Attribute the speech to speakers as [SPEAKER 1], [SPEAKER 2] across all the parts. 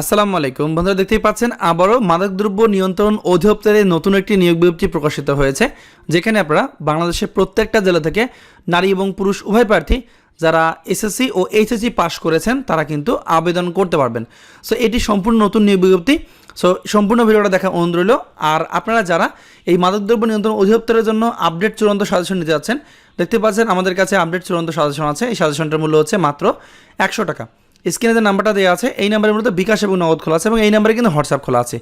[SPEAKER 1] আসসালামু আলাইকুম। বন্ধুরা, দেখতেই পাচ্ছেন, আবারও মাদকদ্রব্য নিয়ন্ত্রণ অধিদপ্তরের নতুন একটি নিয়োগ বিজ্ঞপ্তি প্রকাশিত হয়েছে, যেখানে আপনারা বাংলাদেশের প্রত্যেকটা জেলা থেকে নারী এবং পুরুষ উভয় প্রার্থী যারা এসএসসি ও এইচএসসি পাশ করেছেন, তারা কিন্তু আবেদন করতে পারবেন। সো এটি সম্পূর্ণ নতুন নিয়োগ বিজ্ঞপ্তি। সো সম্পূর্ণ ভিডিওটা দেখা অনুরোধ রইল। আর আপনারা যারা এই মাদকদ্রব্য নিয়ন্ত্রণ অধিদপ্তরের জন্য আপডেট চূড়ান্ত সাজেশন নিতে যাচ্ছেন, দেখতে পাচ্ছেন আমাদের কাছে আপডেট চূড়ান্ত সাজেশন আছে। এই সাজেশনটার মূল্য হচ্ছে মাত্র একশো টাকা। স্ক্রিনে যে নাম্বারটা দেওয়া আছে, এই নাম্বারের মধ্যে বিকাশ এবং নগদ খোলা আছে এবং এই নাম্বারে কিন্তু হোয়াটসঅ্যাপ খোলা আছে।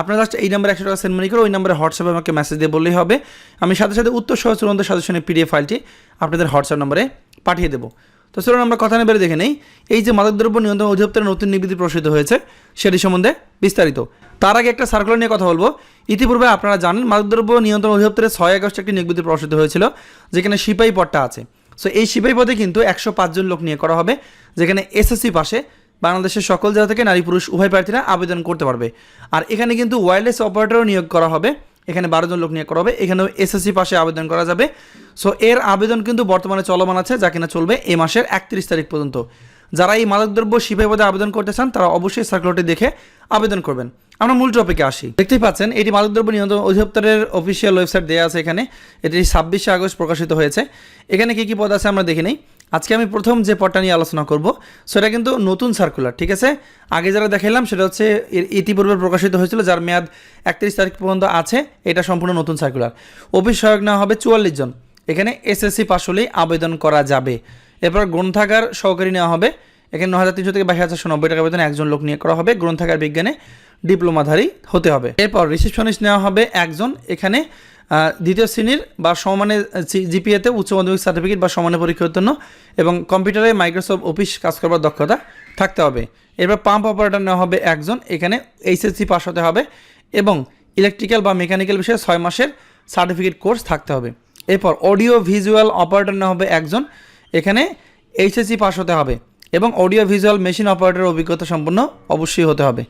[SPEAKER 1] আপনারা জাস্ট এই নাম্বারে একশো টাকা সেন্ড মানি করে ওই নাম্বারে হোয়াটসঅ্যাপে আমাকে মেসেজ দিয়ে বললেই হবে। আমি সাথে সাথে উত্তর সহ চূড়ান্ত সাজেশনের পিডিএফ ফাইলটি আপনাদের হোয়াটসঅ্যাপ নম্বরে পাঠিয়ে দেবো। তো চলুন আমরা কথা নেবে দেখে নেই। এই যে মাদকদ্রব্য নিয়ন্ত্রণ অধিদপ্তরের নতুন নিবিধি প্রকাশিত হয়েছে, সেটি সম্বন্ধে বিস্তারিত। তার আগে একটা সার্কুলার নিয়ে কথা বলব। ইতিপূর্বে আপনারা জানেন মাদকদ্রব্য নিয়ন্ত্রণ অধিদপ্তরের ছয় আগস্ট একটি নিবিধি প্রকাশিত হয়েছিল, যেখানে সিপাহী পট্টা আছে। সো এই সিপাহী পদে কিন্তু একশো পাঁচজন লোক নিয়ে করা হবে, যেখানে এসএসসি পাশে বাংলাদেশের সকল জেলা থেকে নারী পুরুষ উভয় প্রার্থীরা আবেদন করতে পারবে। আর এখানে কিন্তু ওয়্যারলেস অপারেটরও নিয়োগ করা হবে, এখানে বারো জন লোক নিয়োগ করা হবে, এখানেও এসএসসি পাশে আবেদন করা যাবে। সো এর আবেদন কিন্তু বর্তমানে চলমান আছে, যা কিনা চলবে এ মাসের একত্রিশ তারিখ পর্যন্ত। যারা এই মাদকদ্রব্য সিপাহী পদে আবেদন করতে চান, তারা অবশ্যই সার্কুলারটি দেখে আবেদন করবেন। আমরা মূল টপিকে আসি। দেখতেই পাচ্ছেন, এটি মাদকদ্রব্য নিয়ন্ত্রণ অধিদপ্তরের অফিসিয়াল ওয়েবসাইট দেওয়া আছে এখানে। এটি ছাব্বিশে আগস্ট প্রকাশিত হয়েছে। এখানে কী কী পদ আছে আমরা দেখে নিই। আজকে আমি প্রথম যে পদটা নিয়ে আলোচনা করব, সেটা কিন্তু নতুন সার্কুলার ঠিক আছে? আগে যারা দেখাইলাম, সেটা হচ্ছে ইতিপূর্বে প্রকাশিত হয়েছিল, যার মেয়াদ একত্রিশ তারিখ পর্যন্ত আছে। এটা সম্পূর্ণ নতুন সার্কুলার অফিস সহায়ক নেওয়া হবে চুয়াল্লিশ জন। এখানে এসএসসি পাশ হলেই আবেদন করা যাবে। এরপর গ্রন্থাগার সহকারী নেওয়া হবে। এখানে ন হাজার তিনশো থেকে বাইশ হাজার নব্বই টাকা বেতন একজন লোক নিয়ে করা হবে। গ্রন্থাগার বিজ্ঞানে ডিপ্লোমাধারী হতে হবে। এরপর রিসেপশনিস্ট নেওয়া হবে একজন। এখানে দ্বিতীয় শ্রেণির বা সমানে জিপিএতে উচ্চ মাধ্যমিক সার্টিফিকেট বা সমানে পরীক্ষার জন্য এবং কম্পিউটারে মাইক্রোসফট অফিস কাজ করবার দক্ষতা থাকতে হবে। এরপর পাম্প অপারেটর নেওয়া হবে একজন। এখানে এইচএসসি পাস হতে হবে এবং ইলেকট্রিক্যাল বা মেকানিক্যাল বিষয়ে ছয় মাসের সার্টিফিকেট কোর্স থাকতে হবে। এরপর অডিও ভিজুয়াল অপারেটর নেওয়া হবে একজন। এখানে এইচএসসি পাস হতে হবে এবং অডিও ভিজুয়াল মেশিন অপারেটরের অভিজ্ঞতা সম্পন্ন অবশ্যই হতে হবে।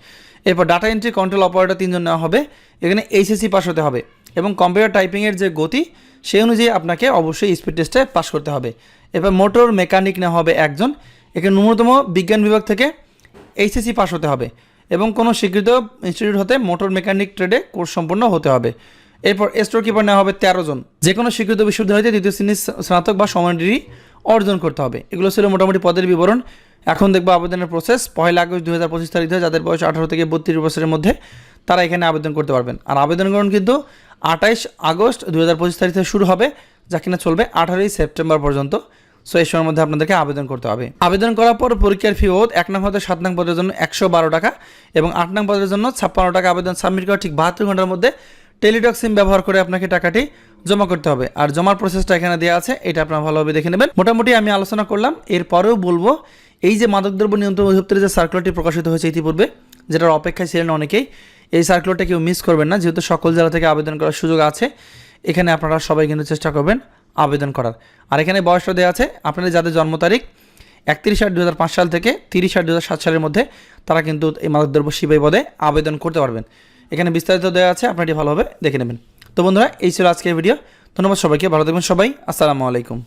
[SPEAKER 1] এরপর ডাটা এন্ট্রি কন্ট্রোল অপারেটর তিনজন নেওয়া হবে। এখানে এইচএসসি পাস হতে হবে এবং কম্পিউটার টাইপিংয়ের যে গতি, সেই অনুযায়ী আপনাকে অবশ্যই স্পিড টেস্টে পাস করতে হবে। এরপর মোটর মেকানিক নেওয়া হবে একজন। এখানে ন্যূনতম বিজ্ঞান বিভাগ থেকে এইচএসসি পাস হতে হবে এবং কোনো স্বীকৃত ইনস্টিটিউট হতে মোটর মেকানিক ট্রেডে কোর্স সম্পন্ন হতে হবে। এরপর স্টোর কিপার নেওয়া হবে তেরো জন। যে কোনো স্বীকৃত বিশ্ববিদ্যালয়তে দ্বিতীয় শ্রেণির স্নাতক বা সমান ডিগ্রি অর্জন করতে হবে। এগুলো ছিল মোটামুটি পদের বিবরণ। এখন দেখব আবেদনের প্রসেস পয়লা আগস্ট দু হাজার পঁচিশ তারিখ যাদের বয়স আঠারো থেকে বত্রিশ বছরের মধ্যে, তারা এখানে আবেদন করতে পারবেন। আর আবেদন গ্রহণ কিন্তু আঠাইশ আগস্ট দু হাজার পঁচিশ তারিখ শুরু হবে, যা কিনা চলবে আঠারোই সেপ্টেম্বর পর্যন্ত। সো এই সময়ের মধ্যে আপনাদেরকে আবেদন করতে হবে। আবেদন করার পর পরীক্ষার ফি ওদ এক নং হতে সাত নং পদের জন্য একশো বারো টাকা এবং আট নং পদের জন্য ছাপ্পান্ন টাকা আবেদন সাবমিট করা ঠিক বাহাত্তর ঘণ্টার মধ্যে টেলিটক সিম ব্যবহার করে আপনাকে টাকাটি জমা করতে হবে। আর জমার প্রসেসটা এখানে দেওয়া আছে, এটা আপনারা ভালোভাবে দেখে নেবেন। মোটামুটি আমি আলোচনা করলাম, এরপরেও বলব, এই যে মাদকদ্রব্য নিয়ন্ত্রণ অধিদপ্তরের যে সার্কুলারটি প্রকাশিত হয়েছে ইতিপূর্বে, যেটার অপেক্ষায় ছিলেন অনেকেই, এই সার্কুলারটা কেউ মিস করবেন না, যেহেতু সকল জেলা থেকে আবেদন করার সুযোগ আছে, এখানে আপনারা সবাই কিন্তু চেষ্টা করবেন আবেদন করার। আর এখানে বয়সটা দেওয়া আছে, আপনাদের যাদের জন্ম তারিখ একত্রিশ আট দু সাল থেকে তিরিশ আট দু সালের মধ্যে, তারা কিন্তু এই মাদকদ্রব্য সিপাহী পদে আবেদন করতে পারবেন। এখানে বিস্তারিত দেওয়া আছে, আপনারা এটি ভালোভাবে দেখে নেবেন। তো বন্ধুরা, এই ছিল আজকের ভিডিও। ধন্যবাদ সবাইকে, ভালো থাকবেন সবাই। আসসালামু আলাইকুম।